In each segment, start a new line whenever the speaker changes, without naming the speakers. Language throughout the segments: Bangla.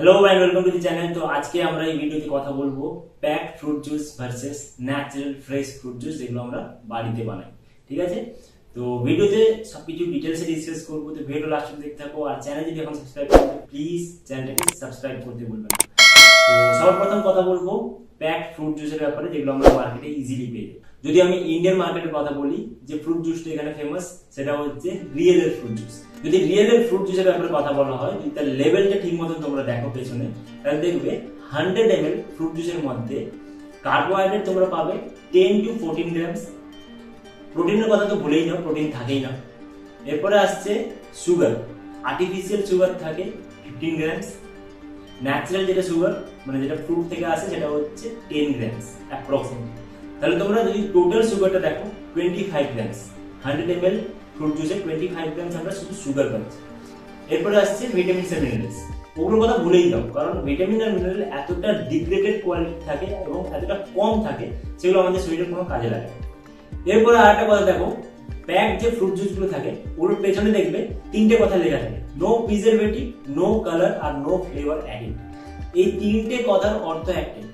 Hello and welcome to the channel তো আজকে আমরা এই ভিডিওতে কথা বলব pack fruit juice versus natural fresh fruit juice যেগুলো আমরা বাড়িতে বানাই, ঠিক আছে? তো ভিডিওতে সবকিছু ডিটেলসে ডিসকাস করব, তো ভিডিও লাস্ট দেখতে থাকো আর চ্যানেল যদি এখন সাবস্ক্রাইব করতে প্লিজ চ্যানেলটাকে সাবস্ক্রাইব করতে বলবেন তো সবার প্রথম কথা বলব প্যাক ফ্রুট জুসের ব্যাপারে যেগুলো আমরা মার্কেটে ইজিলি পেয়ে যাই যদি আমি ইন্ডিয়ান মার্কেটের কথা বলি, যে ফ্রুট জুসটা এখানে ফেমাস সেটা হচ্ছে রিয়েলের ফ্রুট জুস যদি রিয়েলের ফ্রুট জুসের ব্যাপারে কথা বলা হয়, যদি তার লেভেলটা ঠিক মতো তোমরা দেখো পেছনে, তাহলে দেখবে হান্ড্রেড এম ফ্রুট জুসের মধ্যে কার্বোহাইড্রেট তোমরা পাবে টেন টু ফোরটিন গ্রামস প্রোটিনের কথা তো ভুলেই যাও প্রোটিন থাকেই না। এরপরে আসছে সুগার আর্টিফিশিয়াল সুগার থাকে ফিফটিন গ্রামস ন্যাচারাল যেটা সুগার মানে যেটা ফ্রুট থেকে আসে, সেটা হচ্ছে টেন গ্রামস অ্যাপ্রক্সিমেটলি তাহলে তোমরা যদি টোটাল সুগারটা দেখো twenty five grams hundred M L fruit জুসে twenty five grams আমরা শুধু সুগার পাচ্ছি। এরপরে আসছে ভিটামিনস এন্ড মিনারেলস ওগুলোর কথা ভুলেই যাও, কারণ ভিটামিন আর মিনারেল এতটা ডিগ্রেডেড কোয়ালিটি থাকে এবং এতটা কম থাকে, সেগুলো আমাদের শরীরে কোনো কাজে লাগে। এরপরে আর একটা কথা দেখো প্যাক যে ফ্রুট জুসগুলো থাকে ওর পেছনে দেখবে তিনটে কথা লেখা থাকে নো প্রিজারভেটিভ নো কালার আর নো ফ্লেভার অ্যাডিড এই তিনটে কথার অর্থ একটাই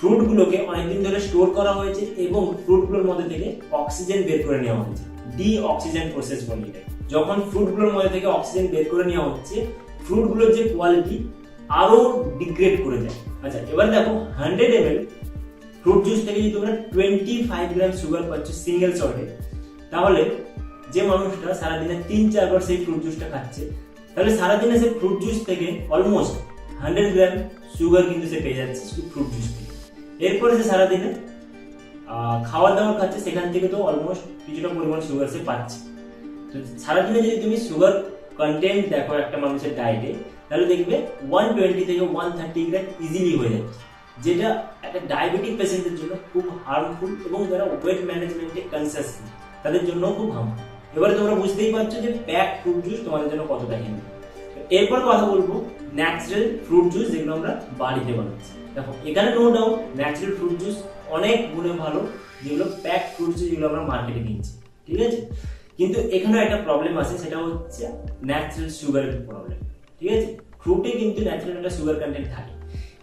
ফ্রুট গুলোকে অনেকদিন ধরে স্টোর করা হয়েছে এবং ফ্রুটগুলোর মধ্যে থেকে অক্সিজেন বের করে নেওয়া হয়েছে ডি অক্সিজেন প্রসেস বলি। যখন ফ্রুটগুলোর মধ্যে থেকে অক্সিজেন বের করে নেওয়া হচ্ছে ফ্রুটগুলোর যে কোয়ালিটি আরও ডিগ্রেড করে যায় আচ্ছা এবার দেখো হান্ড্রেড এম ফ্রুট জুস থেকে যদি তোমরা টোয়েন্টি ফাইভ গ্রাম সুগার পাচ্ছ সিঙ্গেল শটে তাহলে যে মানুষটা সারাদিনে তিন চারবার সেই ফ্রুট জুসটা খাচ্ছে, তাহলে সারাদিনে সে ফ্রুট জুস থেকে অলমোস্ট হান্ড্রেড গ্রাম সুগার কিন্তু সে পেয়ে যাচ্ছে ফ্রুট জুস থেকে এরপরে সে সারাদিনে খাবার দাবার খাচ্ছে, সেখান থেকে তো অলমোস্ট কিছুটা পরিমাণ সুগার সে পাচ্ছে। তো সারাদিনে যদি তুমি সুগার কন্টেন্ট দেখো একটা মানুষের ডায়েটে তাহলে দেখবে ওয়ান টোয়েন্টি থেকে ওয়ান থার্টি গ্রাম ইজিলি হয়ে যাচ্ছে। যেটা একটা ডায়াবেটিক পেশেন্টের জন্য খুব হার্মফুল এবং যারা ওয়েট ম্যানেজমেন্টে কনসিয়াস তাদের জন্য খুব হার্মফুল এবারে তোমরা বুঝতেই পারছ যে প্যাক ফ্রুট জুস তোমাদের জন্য কতটা হেলদি এরপর কথা বলব ন্যাচারাল ফ্রুট জুস যেগুলো আমরা বাড়িতে বানাচ্ছি। দেখো, এখানে no doubt natural fruit juice অনেক গুণে ভালো, যেগুলো প্যাক ফ্রুট জুস যেগুলো আমরা মার্কেটে কিনছি, ঠিক আছে? কিন্তু এখানে একটা প্রবলেম আছে, সেটা হচ্ছে ন্যাচারাল সুগারের প্রবলেম ঠিক আছে? ফ্রুটে কিন্তু ন্যাচারাল একটা সুগার কন্টেন্ট থাকে।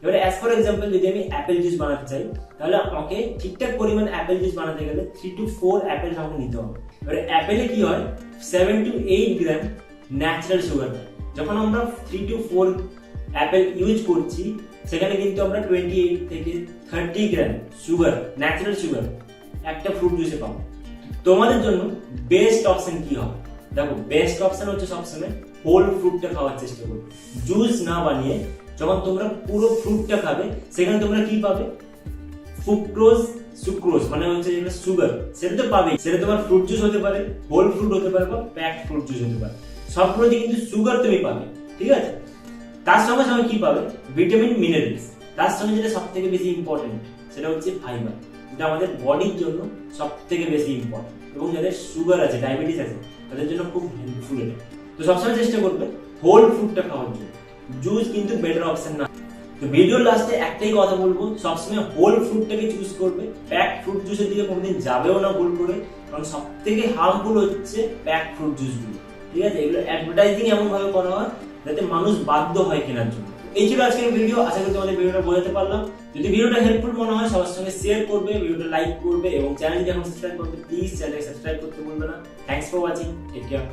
এবারে অ্যাজ ফর এক্সাম্পল যদি আমি অ্যাপেল জুস বানাতে চাই, তাহলে আমাকে ঠিকঠাক পরিমাণ অ্যাপেল জুস বানাতে গেলে থ্রি টু ফোর অ্যাপেল আমাকে নিতে হবে। এবারে অ্যাপেলে কি হয়? Seven to eight gram natural sugar যখন আমরা three to four apple use করছি, সেখানে কিন্তু আমরা টোয়েন্টি এইট থেকে thirty gram sugar natural sugar একটা ফ্রুট জুসে পাবো। তোমাদের জন্য বেস্ট অপশন কি হবে? দেখো বেস্ট অপশন হচ্ছে সবসময় হোল ফ্রুটটা খাওয়ার চেষ্টা করো। জুস না বানিয়ে যখন তোমরা পুরো ফ্রুটটা খাবে, সেখানে তোমরা কি পাবে? ফুক্টোজ সুক্রোজ মানে হচ্ছে যেটা সুগার সেটা তো পাবেই। সেটা তোমার ফ্রুট জুস হতে পারে হোল ফ্রুট হতে পারে বা প্যাক ফ্রুট জুস হতে পারে। সবগুলোতে কিন্তু সুগার তুমি পাবে, ঠিক আছে? তার সঙ্গে সঙ্গে কি পাবে? ভিটামিন মিনারেলস তার সঙ্গে যেটা সব থেকে বেশি ইম্পর্টেন্ট সেটা হচ্ছে ফাইবার যেটা আমাদের বডির জন্য সব থেকে বেশি ইম্পর্টেন্ট এবং যাদের সুগার আছে ডায়াবেটিস আছে, তাদের জন্য খুব হেল্পফুল এটা। তো সবসময় চেষ্টা করবে হোল ফ্রুটটা খাওয়ার জন্য। জুস কিন্তু বেটার অপশন না। তো ভিডিওর লাস্টে একটাই কথা বলব, সবসময় হোল ফ্রুটটাকে চুজ করবে। প্যাক ফ্রুট জুসের দিকে কোনোদিন যাবেও না ভুল করে, কারণ সব থেকে হার্মফুল হচ্ছে প্যাক ফ্রুট জুসগুলো ঠিক আছে? এগুলো অ্যাডভার্টাইজিং এমন ভাবে করা হয় যাতে মানুষ বাধ্য হয় কেনার জন্য। এই ছিল আজকের ভিডিও আশা করি তোমাদের ভিডিওটা বোঝাতে পারলাম। যদি ভিডিওটা হেল্পফুল মনে হয়, সবার সঙ্গে শেয়ার করবে ভিডিওটা লাইক করবে এবং চ্যানেলটি যখন সাবস্ক্রাইব করবে প্লিজ চ্যানেলকে সাবস্ক্রাইব করতে ভুলবে না। Thanks for watching take care